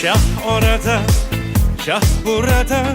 Şah orada, burada.